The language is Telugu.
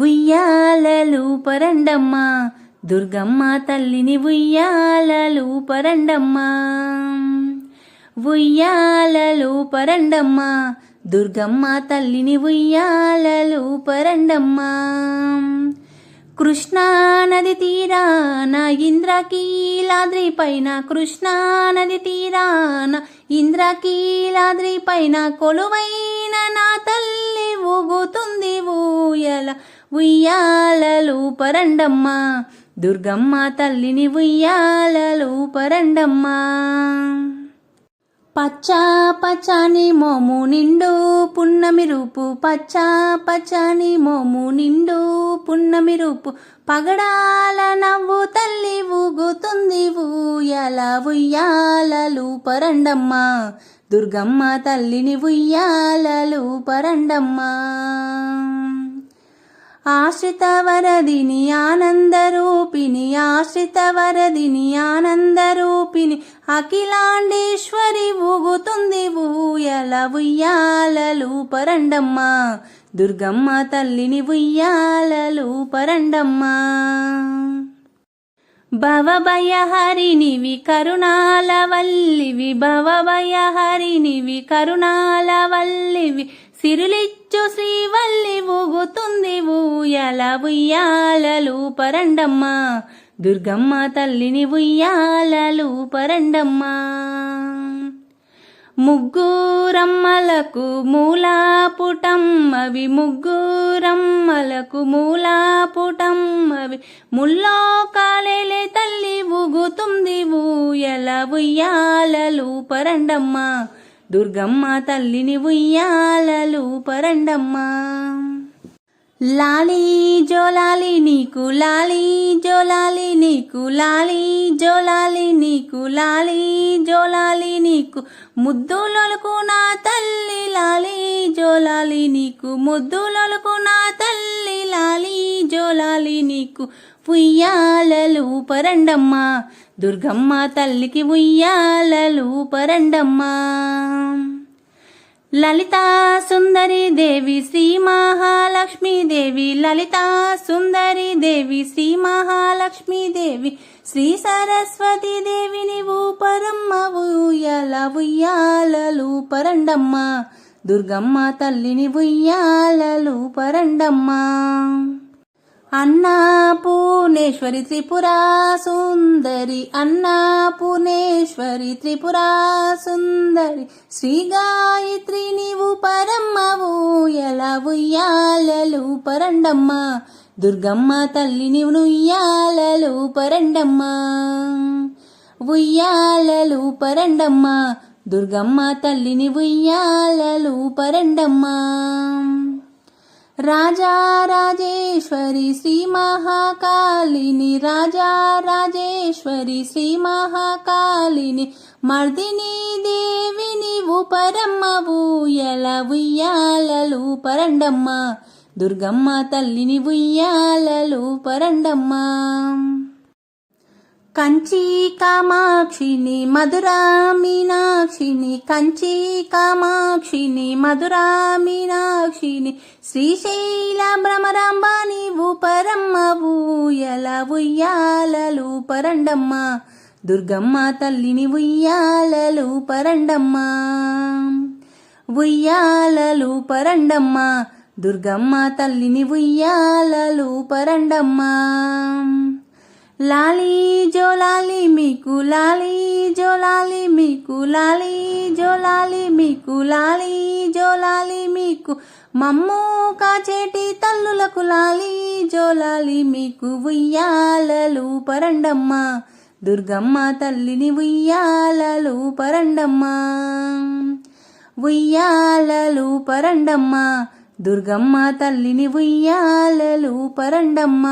ఉయ్యాలలు పరండమ్మ. దుర్గమ్మ తల్లిని ఉయ్యాలలు పరండమ్మ. ఉయ్యాలలు పరండమ్మ. దుర్గమ్మ తల్లిని ఉయ్యాలలు పరండమ్మ. కృష్ణానది తీరాన ఇంద్రకీలాద్రి పైన కృష్ణానది తీరాన ఇంద్రకీలాద్రి పైన కొలువైన నా తల్లి ఊగుతుంది ఊయల ఉయ్యాలలు పరండమ్మ. దుర్గమ్మ తల్లిని ఉయ్యాలలు పరండమ్మ. పచ్చా పచ్చని మోము నిండు పున్నమి రూపు. పచ్చా పచ్చని మోము నిండు పున్నమి రూపు. పగడాల నవ్వు తల్లి ఊగుతుంది ఊయల ఉయ్యాలలు పరండమ్మ. దుర్గమ్మ తల్లిని ఉయ్యాలలు పరండమ్మ. ఆశ్రిత వరదిని ఆనందరూపిణి ఆశ్రిత వరదిని ఆనందరూపిణి. అఖిలాండేశ్వరి ఊగుతుంది ఊయల ఉయ్యాలలు పరండమ్మ. దుర్గమ్మ తల్లిని ఉయ్యాలలు పరండమ్మ. భవభయహరినివి కరుణాల వల్లివి భవభయహరినివి కరుణాల వల్లివి సిరులిచ్చు శ్రీవల్లి ఊగుతుంది ఊయల ఉయ్యాలలు పరండమ్మ దుర్గమ్మ తల్లిని ఉయ్యాలలు పరండమ్మ ముగ్గురమ్మలకు మూలాపుటమ్మవి ముగ్గురమ్మలకు మూలాపుటమ్మవి. ముల్లో కాలేలే తల్లి ఊగుతుంది ఊయల ఉయ్యాలలు పరండమ్మ దుర్గమ్మ తల్లిని ఉయ్యాలలు పరండమ్మ లాలి జోలాలి నీకు లాలి జోలాలి నీకు లాలి జోలాలి నీకు లాలి జోలాలి నీకు ముద్దులొలకు నా తల్లి లాలి జోలాలి నీకు ముద్దులొలకు నా తల్లి లాలి జోలాలి నీకు ఉయ్యాలలు పరండమ్మ. దుర్గమ్మ తల్లికి ఉయ్యాలలు పరండమ్మ. లలితా సుందరి దేవి శ్రీ మహాలక్ష్మీ దేవి లలితా సుందరి దేవి శ్రీ మహాలక్ష్మీ దేవి శ్రీ సరస్వతి దేవి నీవు పరమ్మ ఉయ్యాల ఉయ్యాలలు పరండమ్మ. దుర్గమ్మ తల్లిని ఉయ్యాలలు పరండమ్మా. అన్నా అన్నపూర్ణేశ్వరి త్రిపురా సుందరి అన్నా అన్నపూర్ణేశ్వరి త్రిపురా సుందరి. శ్రీ గాయత్రి నీవు పరమ్మవు ఎలా ఉయ్యాలలు పరండమ్మ. దుర్గమ్మ తల్లి నీవు ఉయ్యాలలు పరండమ్మ. ఉయ్యాలలు పరండమ్మ. దుర్గమ్మ తల్లిని ఉయ్యాలలు పరండమ్మ రాజా రాజేశ్వరి శ్రీ మహాకాళిని రాజా రాజేశ్వరి శ్రీ మహాకాళిని మర్దిని దేవిని పరమ్మవు ఎల ఉయ్యాలలు పరండమ్మ దుర్గమ్మ తల్లిని ఉయ్యాలలు పరండమ్మ కంచి కామాక్షిని మధురా మీనాక్షిని కంచి కామాక్షిని మధురా మీనాక్షిని శ్రీశైల భ్రమరాంబ నీవు పరమ్మవు ఎలా ఉయ్యాలలు పరండమ్మ. దుర్గమ్మ తల్లిని ఉయ్యాలలు పరండమ్మ. ఉయ్యాలలు పరండమ్మ. దుర్గమ్మ తల్లిని ఉయ్యాలలు పరండమ్మ. లాలి జోలాలి జో లాలి జోలాలి జో లాలి జోలాలి జో లాలి జోలాలి మీకు మమ్ము కాచేటి తల్లులకు లాలి జోలాలి మీకు ఉయ్యాలలు పరండమ్మ. దుర్గమ్మ తల్లిని ఉయ్యాలలు పరండమ్మ. ఉయ్యాలలు పరండమ్మ. దుర్గమ్మ తల్లిని ఉయ్యాలలు పరండమ్మ.